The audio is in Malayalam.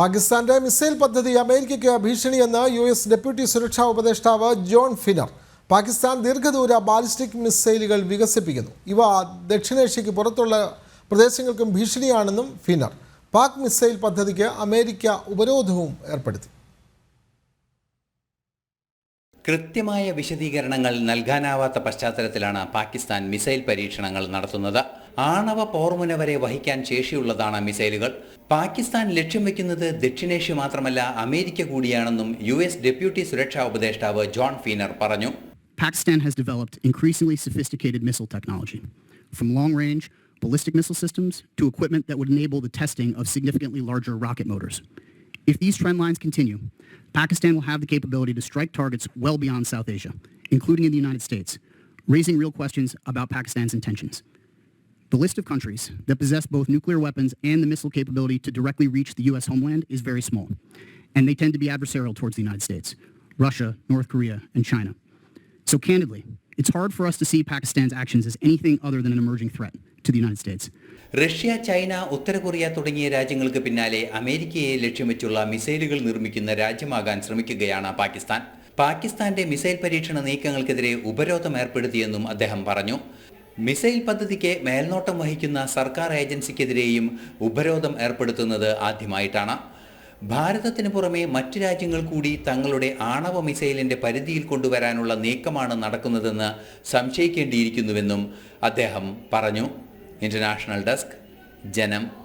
പാകിസ്ഥാന്റെ മിസൈൽ പദ്ധതി അമേരിക്കയ്ക്ക് ഭീഷണിയെന്ന് യു എസ് ഡെപ്യൂട്ടി സുരക്ഷാ ഉപദേഷ്ടാവ് ജോൺ ഫിനർ പാകിസ്ഥാൻ ദീർഘദൂര ബാലിസ്റ്റിക് മിസൈലുകൾ വികസിപ്പിക്കുന്നു. ഇവ ദക്ഷിണേഷ്യയ്ക്ക് പുറത്തുള്ള പ്രദേശങ്ങൾക്കും ഭീഷണിയാണെന്നും ഫിനർ പാക് മിസൈൽ പദ്ധതിക്ക് അമേരിക്ക ഉപരോധവും ഏർപ്പെടുത്തി. കൃത്യമായ വിശദീകരണങ്ങൾ നൽകാനാവാത്ത പശ്ചാത്തലത്തിലാണ് പാകിസ്ഥാൻ മിസൈൽ പരീക്ഷണങ്ങൾ നടത്തുന്നത്. ആണവ പോർമുന വരെ വഹിക്കാൻ ശേഷിയുള്ളതാണ് മിസൈലുകൾ പാകിസ്ഥാൻ ലക്ഷ്യം വെക്കുന്നത് ദക്ഷിണേഷ്യ മാത്രമല്ല അമേരിക്ക കൂടിയാണെന്നും യു എസ് ഡെപ്യൂട്ടി സുരക്ഷാ ഉപദേഷ്ടാവ് ജോൺ ഫീനർ പറഞ്ഞു Pakistan has developed increasingly sophisticated missile technology, from long range ballistic missile systems to equipment that would enable the testing of significantly larger rocket motors. If these trend lines continue, Pakistan will have the capability to strike targets well beyond South Asia, including in the United States, raising real questions about Pakistan's intentions. The list of countries that possess both nuclear weapons and the missile capability to directly reach the U.S. homeland is very small, and they tend to be adversarial towards the United States, Russia, North Korea, and China. So candidly, it's hard for us to see Pakistan's actions as anything other than an emerging threat to the United States. Russia China Uttara Korea തുടങ്ങിയ രാജ്യങ്ങൾക്ക് പിന്നാലെ അമേരിക്കയെ ലക്ഷ്യം വെച്ചുള്ള മിസൈലുകൾ നിർമ്മിക്കുന്ന രാജ്യമാകാൻ ശ്രമിക്കുകയാണ് പാകിസ്ഥാൻ പാകിസ്ഥാന്റെ മിസൈൽ പരീക്ഷണ നീക്കങ്ങൾക്കെതിരെ ഉപരോധം ഏർപ്പെടുത്തിയെന്നും അദ്ദേഹം പറഞ്ഞു മിസൈൽ പദ്ധതിക്ക് മേൽനോട്ടം വഹിക്കുന്ന സർക്കാർ ഏജൻസിക്കെതിരെയും ഉപരോധം ഏർപ്പെടുത്തുന്നത് ആദ്യമായിട്ടാണ്. ഭാരതത്തിന് പുറമെ മറ്റു രാജ്യങ്ങൾ കൂടി തങ്ങളുടെ ആണവ മിസൈലിന്റെ പരിധിയിൽ കൊണ്ടുവരാനുള്ള നീക്കമാണ് നടക്കുന്നതെന്ന് സംശയിക്കേണ്ടിയിരിക്കുന്നുവെന്നും അദ്ദേഹം പറഞ്ഞു. ഇന്റർനാഷണൽ ഡെസ്ക് ജനം